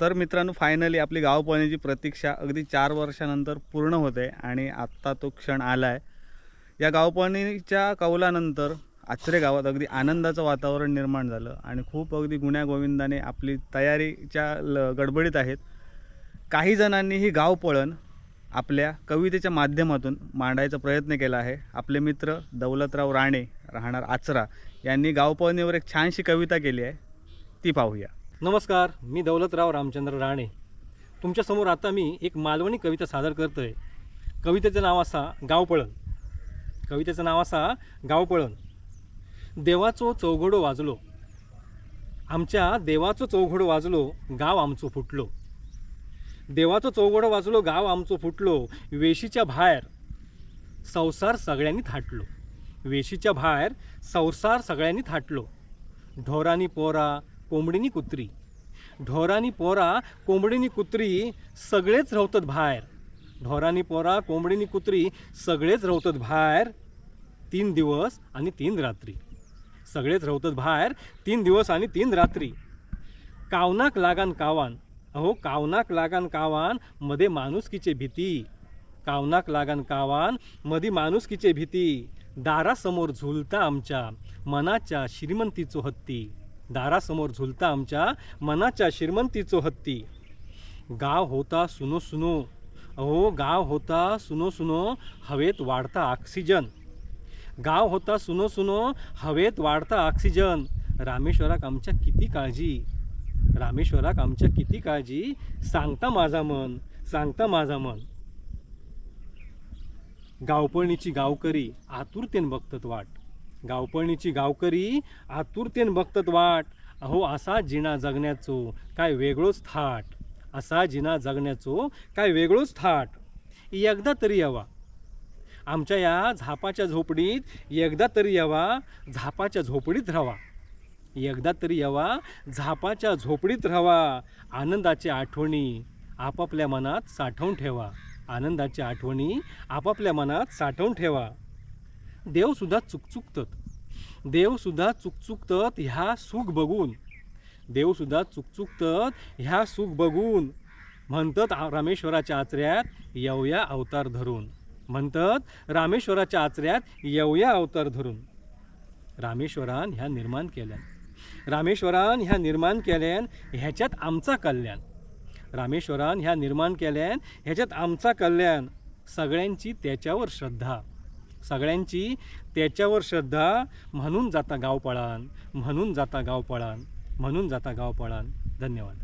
तर मित्रांनो फायनली आपली गावपळणीची प्रतीक्षा अगदी चार वर्षानंतर पूर्ण होते आणि आत्ता तो क्षण आला आहे या गावपाणीच्या कौलानंतर आचरे गावात अगदी आनंदाचं वातावरण निर्माण झालं आणि खूप अगदी गुण्यागोविंदाने आपली तयारीच्या ल गडबडीत आहेत. काही जणांनी ही गावपळण आपल्या कवितेच्या माध्यमातून मांडायचा प्रयत्न केला आहे. आपले मित्र दौलतराव राणे राहणार आचरा यांनी गावपळणीवर एक छानशी कविता केली आहे. ती पाहूया. नमस्कार मी दौलतराव रामचंद्र राणे. तुमच्यासमोर आता मी एक मालवणी कविता सादर करतो आहे कवितेचं नाव असा गावपळण कवितेचं नाव असा गावपळण देवाचो चौघडो वाजलो. आमच्या देवाचो चौघडो वाजलो गाव आमचो फुटलो. देवाचो चौघडो वाजलो गाव आमचो फुटलो वेशीच्या बाहेर संसार सगळ्यांनी थाटलो. वेशीच्या बाहेर संसार सगळ्यांनी थाटलो. ढोरांनी पोरा कोंबडीनी कुत्री. ढोरानी पोरा कोंबडीनी कुत्री सगळेच रावतात बाहेर. ढोरानी पोरा कोंबडीनी कुत्री सगळेच रावतात बाहेर. तीन दिवस आणि तीन रात्री. सगळेच रावतात बाहेर तीन दिवस आणि तीन रात्री. कावनाक लागान कावान. अहो कावनाक लागान कावानमध्ये माणुसकीचे भीती. कावनाक लागान कावान मधी माणुसकीचे भीती. दारासमोर झुलता आमच्या मनाच्या श्रीमंतीचो हत्ती. दारासमोर झुलता आमच्या मनाच्या श्रीमंतीचो हत्ती. गाव होता सुनो सुनो. अहो गाव होता सुनो सुनो हवेत वाढता ऑक्सिजन गाव होता सुनो सुनो हवेत वाढता ऑक्सिजन रामेश्वराक आमच्या किती काळजी? रामेश्वराक आमच्या किती काळजी? सांगता माझा मन सांगता माझा मन. गावपळणीची गावकरी आतुरतेन बघतात वाट. गावपळणीची गावकरी आतुरतेन बघतात वाट. अहो असा जिना जगण्याचो काय वेगळोच थाट. असा जिना जगण्याचो काय वेगळोच थाट. एकदा तरी यावा. आमच्या या झापाच्या झोपडीत एकदा तरी यावा झापाच्या झोपडीत राहावा. एकदा तरी यावा झापाच्या झोपडीत राहावा. आनंदाच्या आठवणी आपापल्या मनात साठवून ठेवा. आनंदाच्या आठवणी आपापल्या मनात साठवून ठेवा. देवसुद्धा चुकचुकतात. देवसुद्धा चुकचुकतात ह्या सुख बघून. देवसुद्धा चुकचुकतात ह्या सुख बघून. म्हणतात रामेश्वराच्या आचऱ्यात येऊया अवतार धरून. म्हणतात रामेश्वराच्या आचऱ्यात येऊया अवतार धरून. रामेश्वरान ह्या निर्माण केल्यान. रामेश्वरान ह्या निर्माण केल्यान ह्याच्यात आमचा कल्याण. रामेश्वरान ह्या निर्माण केल्यान ह्याच्यात आमचा कल्याण. सगळ्यांची त्याच्यावर श्रद्धा. सगळ्यांची त्याच्यावर श्रद्धा म्हणून जाता गाव पळान म्हणून जाता गाव पळान म्हणून जाता गाव पळान धन्यवाद.